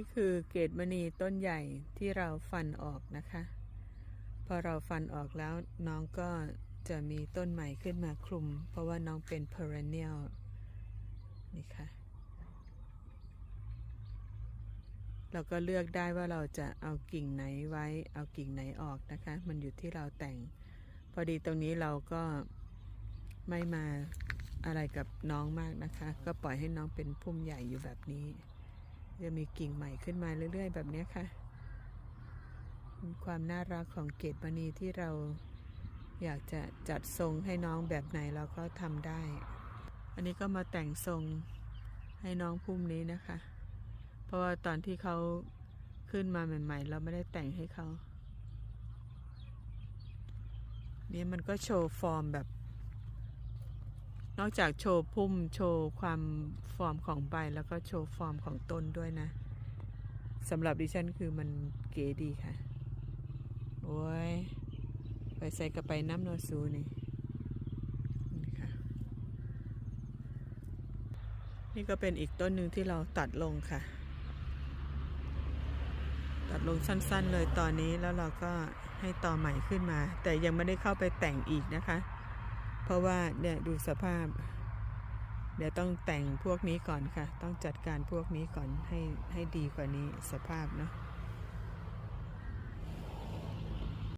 นี่คือเกตมณีต้นใหญ่ที่เราฟันออกนะคะ พอเราฟันออกแล้วน้องก็จะมีต้นใหม่ขึ้นมาคลุม เพราะว่าน้องเป็น perennial นี่ค่ะ เราก็เลือกได้ว่าเราจะเอากิ่งไหนไว้ เอากิ่งไหนออกนะคะ มันอยู่ที่เราแต่ง พอดีตรงนี้เราก็ไม่มาอะไรกับน้องมากนะคะ ก็ปล่อยให้น้องเป็นพุ่มใหญ่อยู่แบบนี้ จะมีกิ่งใหม่ขึ้นมาเรื่อย ๆ แบบนี้ค่ะ ความน่ารักของเกตมณีที่เราอยากจะจัดทรงให้น้องแบบไหนเราก็ทำได้ อันนี้ก็มาแต่งทรงให้น้องพุ่มนี้นะคะ เพราะว่าตอนที่เขาขึ้นมาใหม่ ๆ เราไม่ได้แต่งให้เขา นี่มันก็โชว์ฟอร์มแบบ นอกจากโชว์พุ่มโชว์ความฟอร์มของใบแล้วก็โชว์ฟอร์มของต้นด้วยนะสำหรับดิฉันคือมันเก๋ดีค่ะ โอ้ย ไปใส่กระไปน้ำโนซูนี่นี่ค่ะ นี่ก็เป็นอีกต้นหนึ่งที่เราตัดลงค่ะ ตัดลงสั้นๆเลยตอนนี้แล้วเราก็ให้ต่อใหม่ขึ้นมา แต่ยังไม่ได้เข้าไปแต่งอีกนะคะ เพราะว่าเนี่ยดูสภาพ เดี๋ยวต้องแต่งพวกนี้ก่อนค่ะ ต้องจัดการพวกนี้ก่อนให้ให้ดีกว่านี้สภาพเนาะ